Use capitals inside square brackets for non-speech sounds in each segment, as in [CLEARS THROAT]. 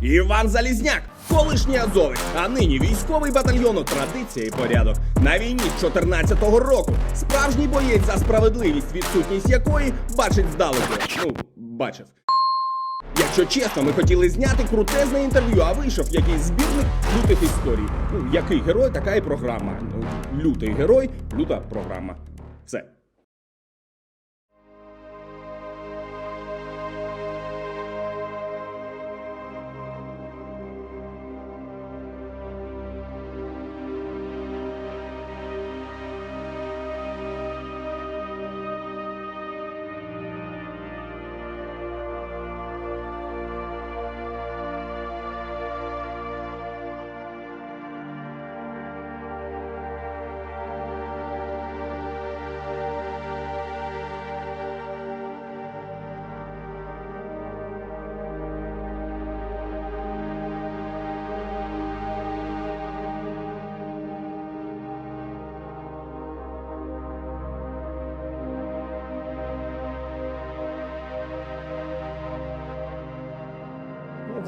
Іван Залізняк, колишній азовець, а нині військовий батальйону Традиція і порядок на війні з 14-го року. Справжній боєць за справедливість, відсутність якої бачить здалеку. Ну, бачив. Якщо чесно, ми хотіли зняти крутезне інтерв'ю, а вийшов якийсь збірник лютих історій. Ну, який герой, така і програма. Ну, Лютий герой, люта програма. Все.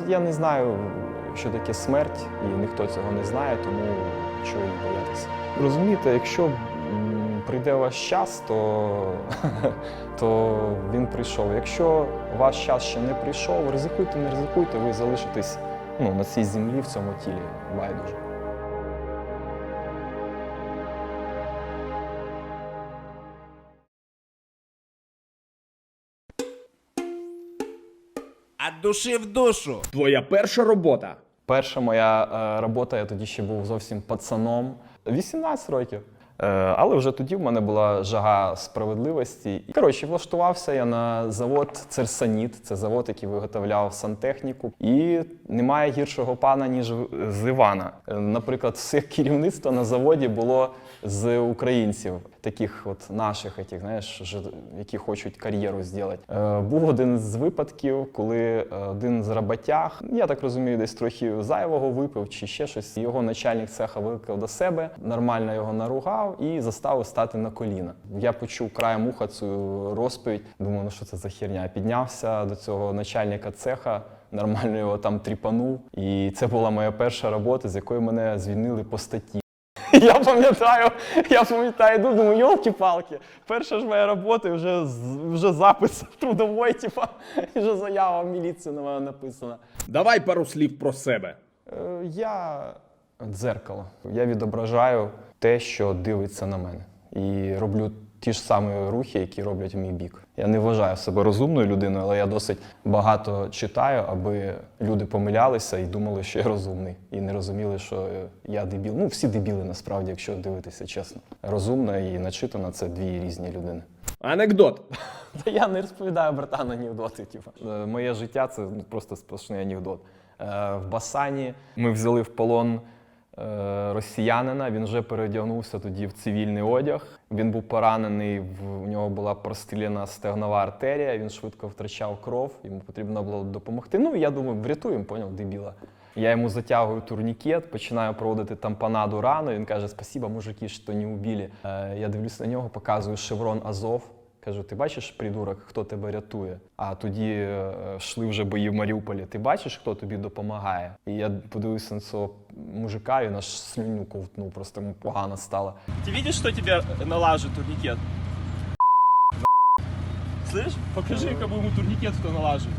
Я не знаю, що таке смерть, і ніхто цього не знає, тому чого її боятися. Розумієте, якщо прийде ваш час, то, [LAUGHS] то він прийшов. Якщо ваш час ще не прийшов, ризикуйте, не ризикуйте, ви залишитесь ну, на цій землі в цьому тілі. Байдуже. От душі в душу. Твоя перша робота. Перша моя е, робота, я тоді ще був зовсім пацаном. 18 років. Е, але вже тоді в мене була жага справедливості. І, Коротше, влаштувався я на завод Церсаніт. Це завод, який виготовляв сантехніку. І немає гіршого пана, ніж в- з Івана. Е, Наприклад, [LAUGHS] все керівництво на заводі було з українців, таких от наших, яких, знаєш, які хочуть кар'єру зробити. Е, був один з випадків, коли е, один з роботяг, я так розумію, десь трохи зайвого випив чи ще щось. Його начальник цеха викликав до себе, нормально його наругав і заставив стати на коліна. Я почув краєм уха цю розповідь. Думаю, ну що це за херня? Піднявся до цього начальника цеха. Нормально його там тріпанув. І це була моя перша робота, з якої мене звільнили по статті. [LAUGHS] Я пам'ятаю, я пам'ятаю, йду, думаю, йолки-палки, перша ж моя робота, і вже, вже запис [LAUGHS] трудової, типа, і вже заява в міліцію на мене написана. Давай пару слів про себе. Е, Я дзеркало. Я відображаю те, що дивиться на мене. І роблю ті ж самі рухи, які роблять в мій бік. Я не вважаю себе розумною людиною, але я досить багато читаю, аби люди помилялися і думали, що я розумний. І не розуміли, що я дебіл. Ну, всі дебіли насправді, якщо дивитися чесно. Розумна і начитана це дві різні людини. Анекдот. [LAUGHS] Та я не розповідаю братан анекдоти. Типу. Е, Моє життя це ну, просто сплошний анекдот. Е, В Басані ми взяли в полон е, росіянина. Він вже переодягнувся тоді в цивільний одяг. Він був поранений, в нього була простріляна стегнова артерія. Він швидко втрачав кров. Йому потрібно було допомогти. Ну я думаю, врятуємо, поняв, дебіла. Я йому затягую турнікет, починаю проводити тампонаду рану. Він каже: Спасіба, мужики, що не убили. Е, я дивлюсь на нього, показую шеврон Азов. Кажу, ти бачиш, придурок, хто тебе рятує? А тоді е, йшли вже бої в Маріуполі. Ти бачиш, хто тобі допомагає? І я подивився на цього мужика, він аж слюню ковтнув, просто йому погано стало. Ты видишь, что тебе налажит турникет? Слышь, покажи, кому ему турникет кто налажит.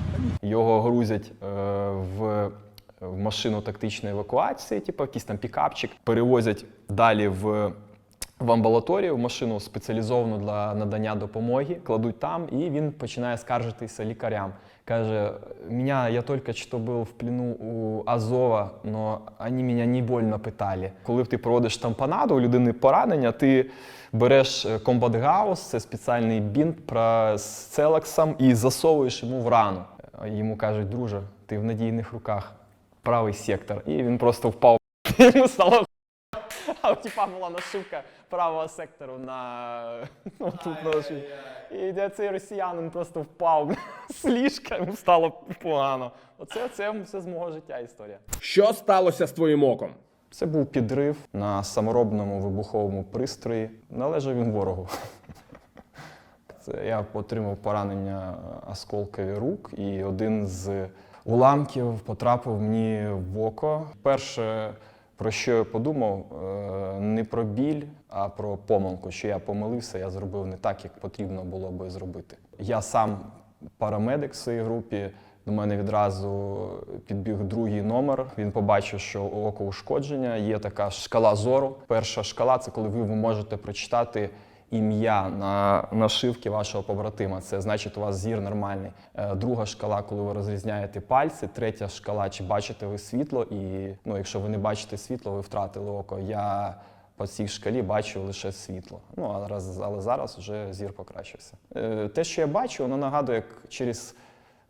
Його грузять е, в, в машину тактичної евакуації, типу якийсь там пікапчик, перевозять далі в. В амбулаторію в машину спеціалізовану для надання допомоги, кладуть там, і він починає скаржитися лікарям. Каже: мене я тільки що був в плену у Азова, але вони мене не больно питали. Коли ти проводиш тампонаду, у людини поранення, ти береш е, комбатгаус, це спеціальний бінт з целексом, і засовуєш йому в рану. Е, Йому кажуть, друже, ти в надійних руках, правий сектор. І він просто впав. [LAUGHS] Йому стало а у типа була нашивка правого сектору на [LAUGHS] ну, тут. І де цей росіянин просто впав [LAUGHS] з ліжка, йому стало погано. Оце це все з мого життя історія. Що сталося з твоїм оком? Це був підрив на саморобному вибуховому пристрої. Належав він ворогу. [LAUGHS] Це я отримав поранення осколкові рук, і один з уламків потрапив мені в око. Перше, про що я подумав, е, не про біль, а про помилку, що я помилився, я зробив не так, як потрібно було би зробити. Я сам парамедик в своїй групі. До мене відразу підбіг другий номер. Він побачив, що у око ушкодження. Є така шкала зору. Перша шкала це коли ви можете прочитати ім'я на нашивки вашого побратима. Це значить, у вас зір нормальний. Е, Друга шкала, коли ви розрізняєте пальці. Третя шкала, чи бачите ви світло, і ну, якщо ви не бачите світло, ви втратили око. Я по цій шкалі бачу лише світло. Ну але, але зараз вже зір покращився. Е, Те, що я бачу, воно нагадує, як через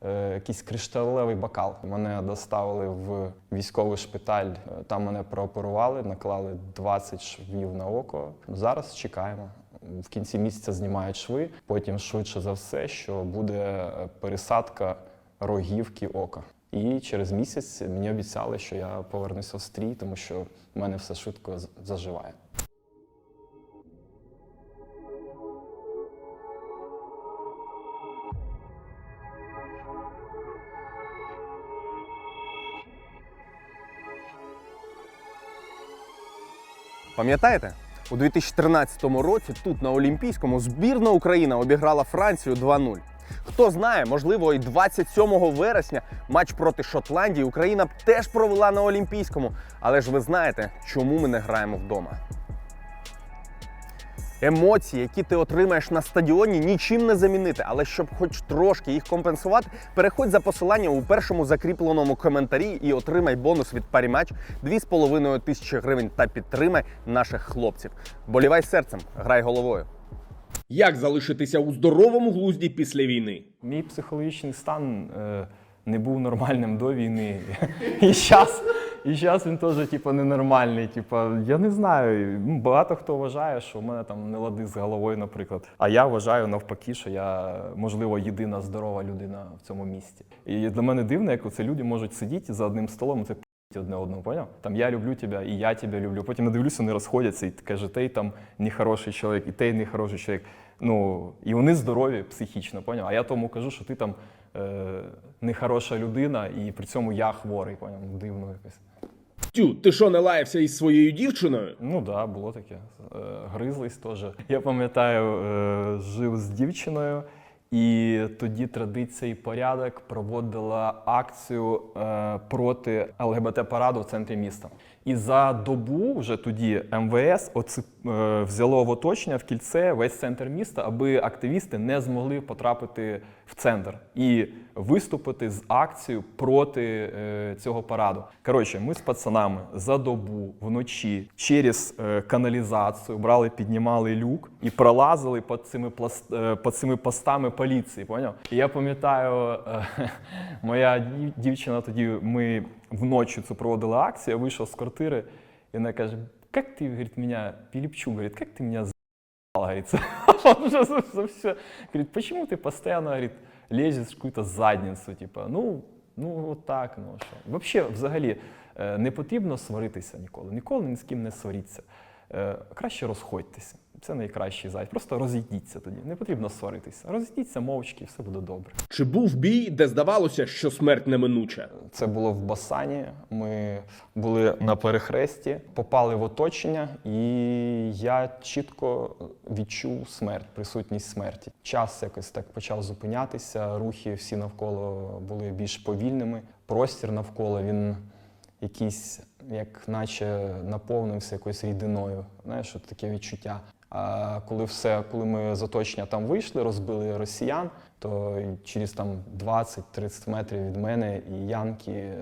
е, якийсь кришталевий бокал. Мене доставили в військовий шпиталь. Там мене прооперували, наклали 20 швів на око. Зараз чекаємо. В кінці місяця знімають шви. Потім швидше за все, що буде е, пересадка рогівки ока. І через місяць мені обіцяли, що я повернуся в стрій, тому що в мене все швидко заживає. Пам'ятаєте? У 2013 році тут на Олімпійському збірна Україна обіграла Францію 2-0. Хто знає, можливо, і 27 вересня матч проти Шотландії Україна б теж провела на Олімпійському. Але ж ви знаєте, чому ми не граємо вдома. Емоції, які ти отримаєш на стадіоні, нічим не замінити. Але щоб хоч трошки їх компенсувати, переходь за посиланням у першому закріпленому коментарі і отримай бонус від Парімач 2,5 тисячі гривень та підтримай наших хлопців. Болівай серцем, грай головою. Як залишитися у здоровому глузді після війни? Мій психологічний стан е, не був нормальним до війни. [LAUGHS] І зараз і щас він теж типу, ненормальний. Типу, я не знаю. ну, Багато хто вважає, що в мене там не лади з головою, наприклад. А я вважаю навпаки, що я, можливо, єдина здорова людина в цьому місті. І для мене дивно, як це люди можуть сидіти за одним столом. Це одне одного, поняв? Там я люблю тебе, і я тебе люблю. Потім я дивлюся, вони розходяться, і каже, той там нехороший чоловік, і той нехороший чоловік. Ну, і вони здорові психічно, поняв? А я тому кажу, що ти там е, нехороша людина, і при цьому я хворий, поняв? Дивно якось. Тю, ти що не лаявся із своєю дівчиною? Ну так, да, було таке. Е, Гризлись теж. Я пам'ятаю, е, жив з дівчиною, і тоді традиція і порядок проводила акцію е, проти ЛГБТ-параду в центрі міста. І за добу вже тоді МВС оце, е, взяло в оточення в кільце весь центр міста, аби активісти не змогли потрапити в центр і виступити з акцією проти е, цього параду. Коротше, ми з пацанами за добу вночі через е, каналізацію брали, піднімали люк і пролазили під цими пласт, е, під цими постами поліції. Поняв? І я пам'ятаю, е, [LAUGHS] моя дівчина тоді ми вночі цю проводили акцію, я вийшов з квартири, і вона каже: як ти, меня, мене, говорит, говорить, як ти мене говорит, [LAUGHS] он уже за, за все. Говорит, почему ты постоянно, говорит, лезешь в какую-то задницю, типа, ну, ну так, ну що. Вообще, взагалі, е, не потрібно сваритися ніколи. Ніколи ні з ким не сваріться. Е, Краще розходьтеся. Це найкращий зайць. Просто розійдіться тоді. Не потрібно сваритися. Розійдіться мовчки, все буде добре. Чи був бій, де здавалося, що смерть неминуча? Це було в Басані. Ми були на перехресті, попали в оточення, і я чітко відчув смерть, присутність смерті. Час якось так почав зупинятися. Рухи всі навколо були більш повільними. Простір навколо він якийсь, як наче наповнився якоюсь рідиною. Знаєш, от таке відчуття. Коли все, коли ми з оточення там вийшли, розбили росіян, то через там 20-30 метрів від мене і Янки е,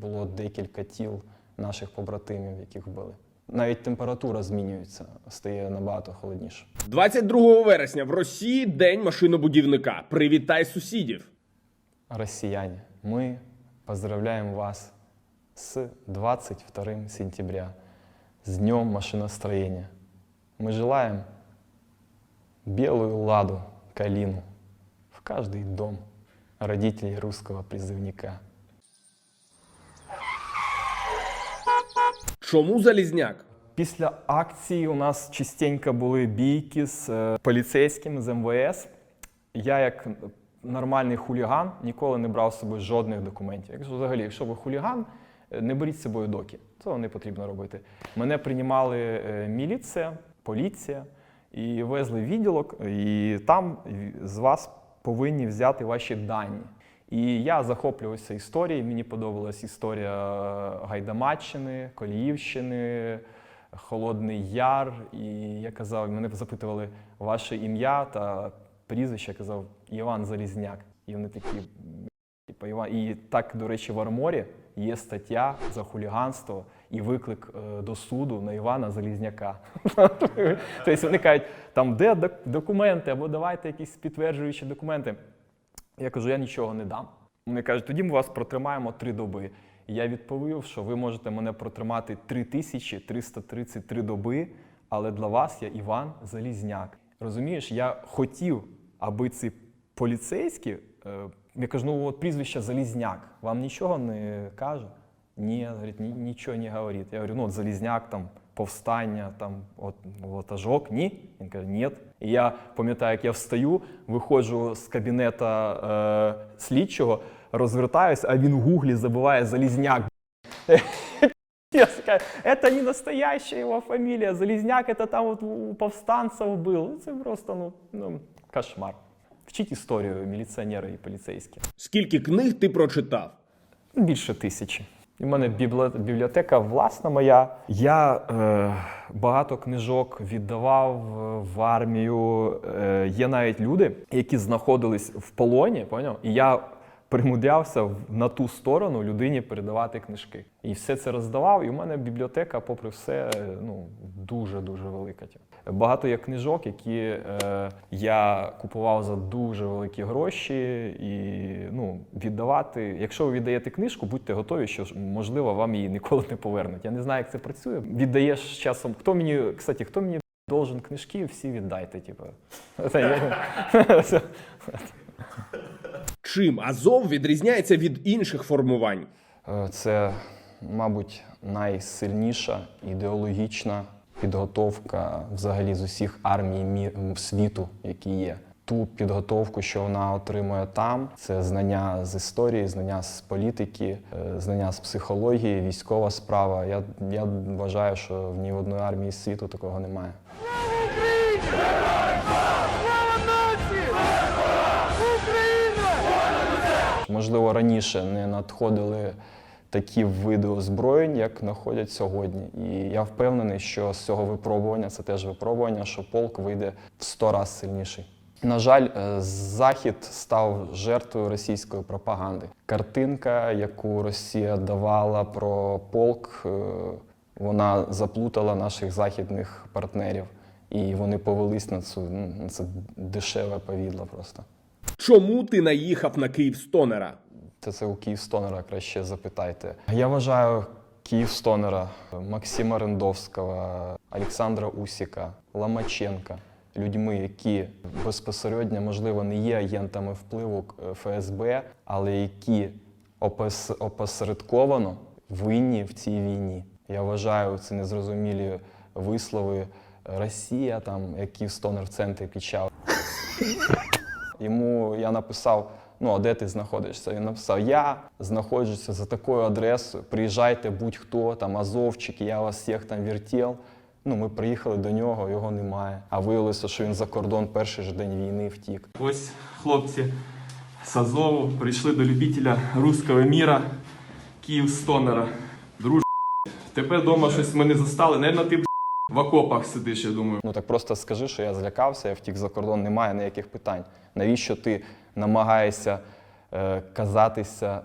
було декілька тіл наших побратимів, яких вбили. Навіть температура змінюється, стає набагато холодніше. 22 вересня в Росії день машинобудівника. Привітай сусідів. Россияне, мы поздравляем вас с 22 сентября, с Днем машиностроения. Мы желаем белую ладу, калину в каждый дом родителей русского призывника. Чому залізняк? Після акції у нас частенько були бійки з е, поліцейськими з МВС. Я, як нормальний хуліган ніколи не брав з собою жодних документів. Якщо взагалі, якщо ви хуліган, е, не беріть з собою доки. Цього не потрібно робити. Мене приймали е, міліція, поліція і везли відділок, і там з вас повинні взяти ваші дані. І я захоплювався історією. Мені подобалась історія Гайдамаччини, Коліївщини, Холодний Яр. І я казав, мене запитували ваше ім'я та прізвище. Я казав Іван Залізняк. І вони такі. Типу, Іван. І так, до речі, в арморі є стаття за хуліганство і виклик е, до суду на Івана Залізняка. [LAUGHS] Тобто вони кажуть, там де док- документи, або давайте якісь підтверджуючі документи. Я кажу, я нічого не дам. Вони кажуть, тоді ми вас протримаємо три доби. Я відповів, що ви можете мене протримати 3333 доби, але для вас я Іван Залізняк. Розумієш, я хотів, аби ці поліцейські, е, я кажу, ну от прізвище Залізняк, вам нічого не каже? Ні, говорить, «Ні- нічого не говорить. Я говорю, ну от Залізняк там. Повстання, там от ватажок, ні. Він каже, ні. І я пам'ятаю, як я встаю, виходжу з кабінета е, слідчого, розвертаюся, а він в гуглі забиває Залізняк. [LAUGHS] Я скажу, это не настоящая его фамилия, Залізняк, это там вот у повстанцев был. Це просто ну, ну, кошмар. Вчіть історію міліціонери і поліцейські. Скільки книг ти прочитав? Більше тисячі. У мене бібліотека власна моя. Я е, багато книжок віддавав е, в армію. Е, є навіть люди, які знаходились в полоні, поняв? І я примудрявся на ту сторону людині передавати книжки. І все це роздавав. І у мене бібліотека, попри все, ну дуже дуже велика. Багато є книжок, які е, я купував за дуже великі гроші, і ну, віддавати. Якщо ви віддаєте книжку, будьте готові, що можливо вам її ніколи не повернуть. Я не знаю, як це працює. Віддаєш часом. Хто мені, кстати, хто мені должен книжки, всі віддайте. Типу. [LAUGHS] Чим Азов відрізняється від інших формувань? Е, Це, мабуть, найсильніша ідеологічна підготовка взагалі з усіх армій мі- світу, які є. Ту підготовку, що вона отримує там, це знання з історії, знання з політики, е, знання з психології, військова справа. Я, я вважаю, що в ні в одної армії світу такого немає. Можливо, раніше не надходили такі види озброєнь, як надходять сьогодні. І я впевнений, що з цього випробування це теж випробування, що полк вийде в 100 разів сильніший. На жаль, е, Захід став жертвою російської пропаганди. Картинка, яку Росія давала про полк, е, вона заплутала наших західних партнерів, і вони повелись на цю на це дешеве повідло просто. Чому ти наїхав на Київстонера? Це це у Київстонера краще запитайте. Я вважаю Київстонера, Максима Рендовського, Олександра Усіка, Ламаченка людьми, які безпосередньо, можливо, не є агентами впливу е, ФСБ, але які опос- опосередковано винні в цій війні. Я вважаю це незрозумілі вислови. Росія, там, як Київстонер в центрі кричав. [LAUGHS] Йому я написав: ну, а де ти знаходишся? Він написав: Я знаходжуся за такою адресою. Приїжджайте будь-хто, там Азовчики, я вас всіх там вертів. Ну, ми приїхали до нього, його немає. А виявилося, що він за кордон перший же день війни втік. Ось хлопці з Азову прийшли до любителя руського міра Київстонера. Друж, тебе вдома щось ми не застали. Наверно, ти б, в окопах сидиш, я думаю. Ну так просто скажи, що я злякався, я втік за кордон, немає ніяких питань. Навіщо ти намагаєшся е, казатися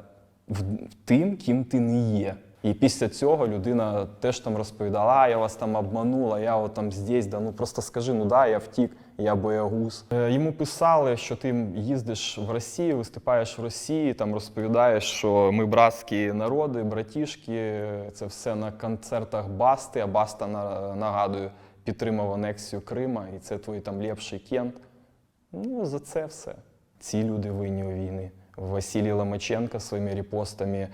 в, тим, ким ти не є? І після цього людина теж там розповідала, а я вас там обманула, я от там здесь, да ну просто скажи, ну да, я втік, я боягуз. Е, йому писали, що ти їздиш в Росію, виступаєш в Росії, там розповідаєш, що ми братські народи, братішки, це все на концертах Басти, а Баста на- нагадую підтримав анексію Крима, і це твій там лепший кент. Ну, за це все. Ці люди винні у війни. Василій Ломаченко своїми репостами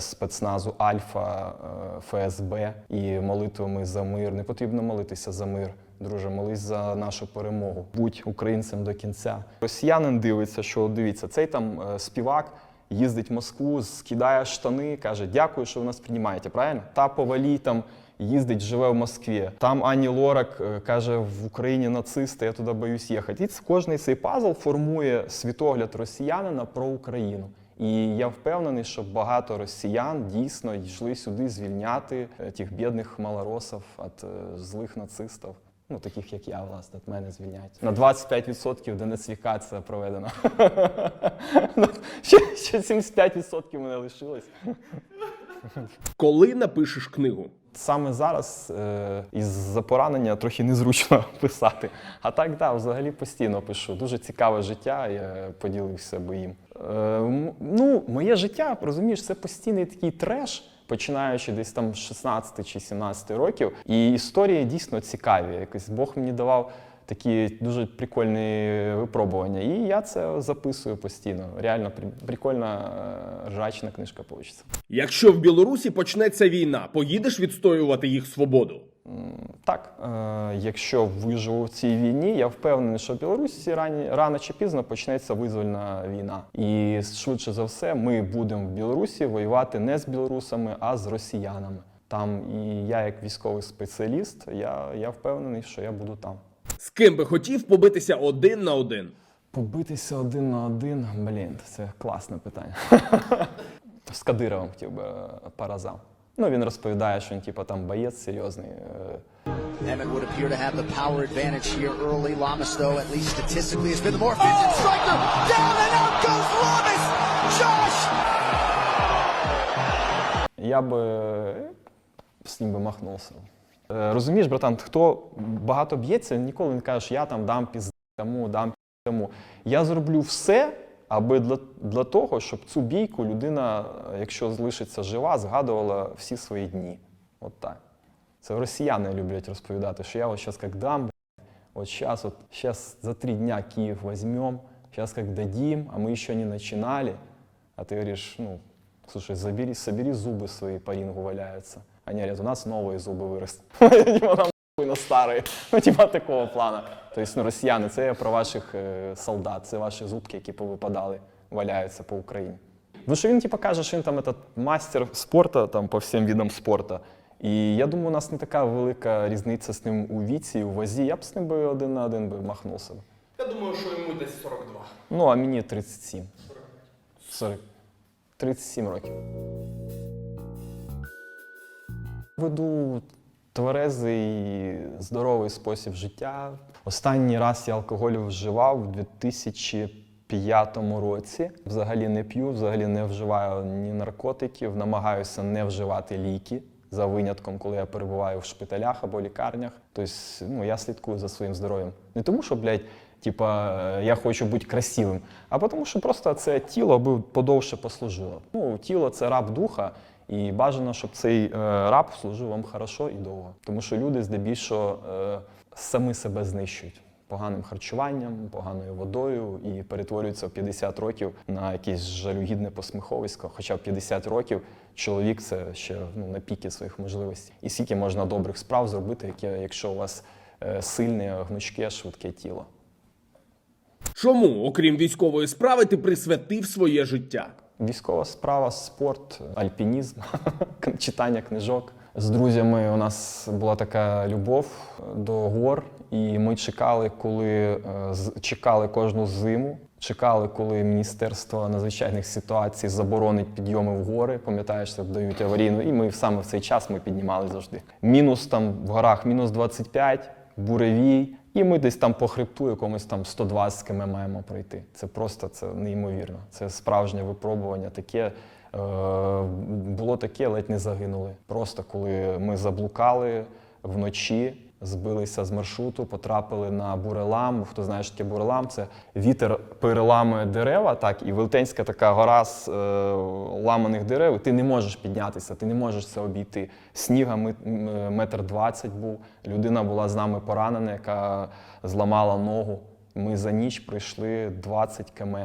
спецназу Альфа, е, ФСБ і молитвами за мир. Не потрібно молитися за мир. Друже, молись за нашу перемогу. Будь українцем до кінця. Росіянин дивиться, що дивіться, цей там е, співак їздить в Москву, скидає штани, каже: Дякую, що ви нас приймаєте. Правильно? Та повалій там їздить, живе в Москві. Там Ані Лорак е, каже: в Україні нацисти, я туди боюсь їхати. І кожний цей пазл формує світогляд росіянина про Україну. І я впевнений, що багато росіян дійсно йшли сюди звільняти е, тих бідних малоросів від е, злих нацистів. Ну, таких як я, власне, мене звільняють. На 25% денацифікація проведена. [LAUGHS] ще, ще 75% мене лишилось. Коли напишеш книгу? Саме зараз е, із-за поранення трохи незручно [LAUGHS] писати. А так, да, взагалі постійно пишу. Дуже цікаве життя, я поділився би їм. Е, м- ну, моє життя, розумієш, це постійний такий треш, починаючи десь там з 16 чи 17 років. І історії дійсно цікаві. Якось Бог мені давав такі дуже прикольні випробування. І я це записую постійно. Реально прикольна е, ржачна книжка вийде. Якщо в Білорусі почнеться війна, поїдеш відстоювати їх свободу? Так, е, якщо виживу в цій війні, я впевнений, що в Білорусі рані, рано чи пізно почнеться визвольна війна. І швидше за все, ми будемо в Білорусі воювати не з білорусами, а з росіянами. Там і я, як військовий спеціаліст, я, я впевнений, що я буду там. З ким би хотів побитися один на один? Побитися один на один, блін, це класне питання. [LAUGHS] З Кадировим хотів би е, паразам. Ну, він розповідає, що він типу, там боєць серйозний. е, Emmett would appear to have the power advantage here early. Lamas, though, at least statistically, has been the more efficient striker. Down and out goes Lamas. Josh я би е, з ним би махнувся. Е, Розумієш, братан, хто багато б'ється, ніколи не каже, що я там дам пізд тому, дам пізд тому. Я зроблю все, аби для, для того, щоб цю бійку людина, е, якщо залишиться жива, згадувала всі свої дні. От так. Це росіяни люблять розповідати, що я ось зараз як дам, б***ь, вот сейчас вот сейчас за три дня Киев возьмем, сейчас как дадим, а мы еще не начинали. А ты говоришь, ну, слушай, забери, собери зубы свои по рингу валяются. Они говорят, у нас новые зубы выросли. [LAUGHS] Типа на старые. [LAUGHS] Ну, типа такого плана. Тобто, ну, росіяни, це я про ваших е, солдат, це ваші зубки, які повипадали, валяються по Україні. Ну, що він типу, каже, що він там этот, мастер спорту там, по всім видам спорту. І я думаю, у нас не така велика різниця з ним у віці, у вазі. Я б з ним би один на один би махнувся. Я думаю, що йому десь 42. Ну, а мені 37. 40. 37 років. Веду тверезий, здоровий спосіб життя. Останній раз я алкоголь вживав у 2005 році. Взагалі не п'ю, взагалі не вживаю ні наркотиків, намагаюся не вживати ліки. За винятком, коли я перебуваю в шпиталях або лікарнях. Тобто, ну, я слідкую за своїм здоров'ям. Не тому, що, блядь, типа, е, я хочу бути красивим, а тому, що просто це тіло аби подовше послужило. Ну, тіло це раб духа, і бажано, щоб цей е, раб служив вам хорошо і довго. Тому що люди здебільшого е, самі себе знищують. Поганим харчуванням, поганою водою і перетворюються в 50 років на якесь жалюгідне посміховисько. Хоча в 50 років чоловік це ще ну, на піки своїх можливостей. І скільки можна добрих справ зробити, якщо у вас е, сильне, гнучке, швидке тіло. Чому, окрім військової справи, ти присвятив своє життя? Військова справа, спорт, альпінізм, [LAUGHS] читання книжок. З друзями у нас була така любов до гор, і ми чекали, коли е, чекали кожну зиму. Чекали, коли Міністерство надзвичайних ситуацій заборонить підйоми в гори. Пам'ятаєш, це дають аварійну. І ми саме в цей час ми піднімали завжди. Мінус там в горах мінус 25, буревій. І ми десь там по хребту якомусь там 120 км маємо пройти. Це просто це неймовірно. Це справжнє випробування. Таке е, було таке, ледь не загинули. Просто коли ми заблукали вночі, збилися з маршруту, потрапили на бурелам. Хто знає, що таке бурелам? Це вітер переламує дерева, так, і велетенська така гора з е, ламаних дерев. Ти не можеш піднятися, ти не можеш це обійти. Сніга метр двадцять був. Людина була з нами поранена, яка зламала ногу. Ми за ніч пройшли 20 км.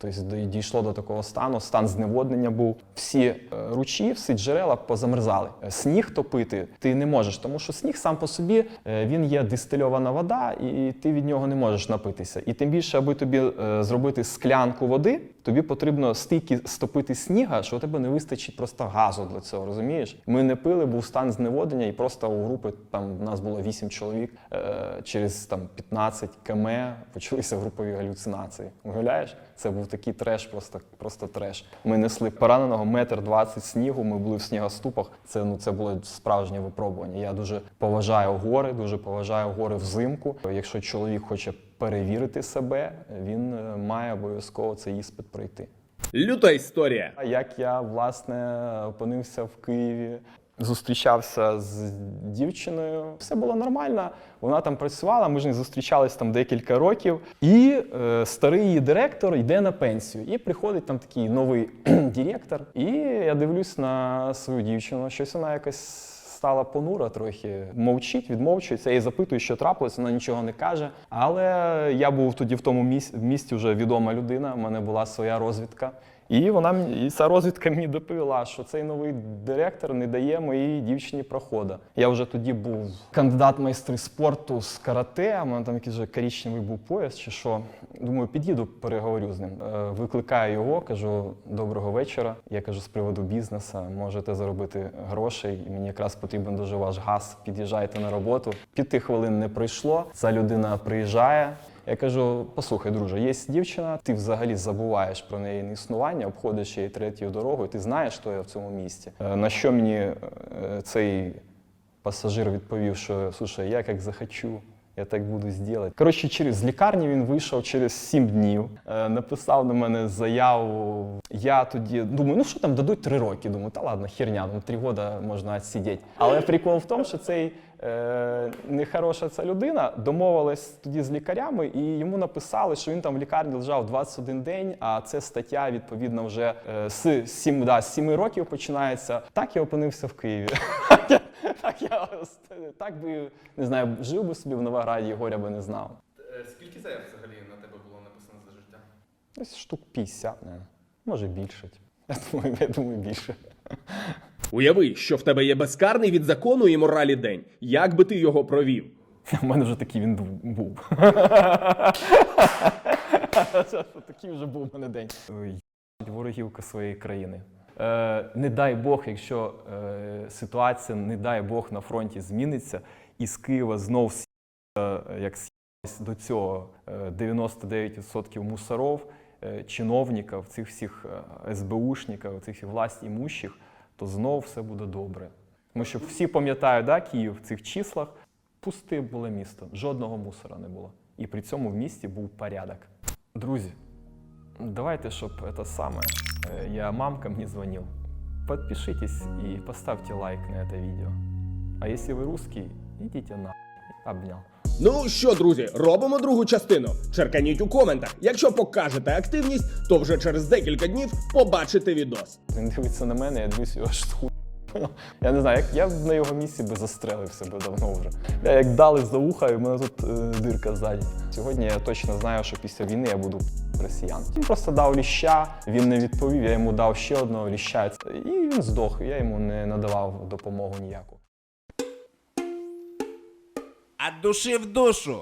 Тобто дійшло до такого стану, стан зневоднення був. Всі е, ручі, всі джерела позамерзали. Е, Сніг топити ти не можеш, тому що сніг сам по собі е, він є дистильована вода, і ти від нього не можеш напитися. І тим більше, аби тобі зробити склянку води, тобі потрібно стільки стопити сніга, що у тебе не вистачить просто газу для цього. Розумієш? Ми не пили, був стан зневоднення, і просто у групи там в нас було 8 чоловік. Е, через там 15 км почалися групові галюцинації. Уявляєш? Це був такий треш, просто, просто треш. Ми несли пораненого метр двадцять снігу. Ми були в снігоступах. Це ну це було справжнє випробування. Я дуже поважаю гори, дуже поважаю гори взимку. Якщо чоловік хоче перевірити себе, він е, має обов'язково цей іспит пройти. Люта історія. Як я власне опинився в Києві, зустрічався з дівчиною, все було нормально. Вона там працювала, ми ж не зустрічались там декілька років. І е, старий її директор йде на пенсію. І приходить там такий новий [CLEARS THROAT] директор. І я дивлюсь на свою дівчину, щось вона якась. Стала понура трохи, мовчить, відмовчується. і запитує, що трапилось, вона нічого не каже. Але я був тоді в тому місці, в місті вже відома людина, У мене була своя розвідка. І вона і ця розвідка мені доповіла, що цей новий директор не дає моїй дівчині проходу. Я вже тоді був кандидат майстри спорту з карате, а мене там якийсь вже коричневий був пояс чи що. Думаю, під'їду, переговорю з ним. Е, Викликаю його, кажу: доброго вечора. Я кажу з приводу бізнесу, можете заробити грошей. Мені якраз потрібен дуже ваш газ. Під'їжджайте на роботу. П'яти хвилин не пройшло. Ця людина приїжджає. Я кажу: послухай, друже, є дівчина, ти взагалі забуваєш про неї існування, обходиш її третьою дорогою, ти знаєш, що я в цьому місті. Е, На що мені е, цей пасажир відповів, що слушай, я як захочу. Я так буду зробити. Коротше, через лікарні він вийшов через сім днів, е, написав на мене заяву. Я тоді думаю, ну що там дадуть три роки. Думаю, та ладно, херня, ну три роки можна відсидіти. Але прикол в тому, що цей е, нехороша ця людина домовилась тоді з лікарями, і йому написали, що він там в лікарні лежав 21 день, а це стаття відповідно вже е, з 7, да, з 7 років починається. Так я опинився в Києві. [LAUGHS] Так я так би не знаю, жив би собі в Новограді, горя би не знав. Скільки заяв взагалі на тебе було написано за життя? Десь штук 50, не. може більше. Я думаю, я думаю, більше. Уяви, що в тебе є безкарний від закону і моралі день. Як би ти його провів? [LAUGHS] У мене вже такий він був-. [LAUGHS] Такий вже був у мене день. Ой, Ворогівка своєї країни. Е, не дай Бог, якщо е, ситуація, не дай Бог, на фронті зміниться, і з Києва знов с'їться, е, як с'їлось до цього е, 99% мусоров, е, чиновників, цих всіх е, СБУшників, цих всіх власть імущих, то знов все буде добре. Тому що всі пам'ятають, да, Київ в цих числах, пусте було місто, жодного мусора не було. І при цьому в місті був порядок. Друзі, давайте, щоб це саме, э, я мамкам не звонил. Подпишитесь и поставьте лайк на это видео. А если вы русский, идите на обнял. Ну що, друзі, робимо другу частину. Черканіть у коментах. Якщо покажете активність, то вже через декілька днів побачите відос. Він дивиться на мене, я дивлюсь його аж. Я не знаю, як я б на його місці би застрелився би давно вже. Я як дали за уха, і в мене тут е, дирка ззаді. Сьогодні я точно знаю, що після війни я буду росіян. Він просто дав ліща, він не відповів, я йому дав ще одного ліща, і він здох. Я йому не надавав допомогу ніяку. От души в душу.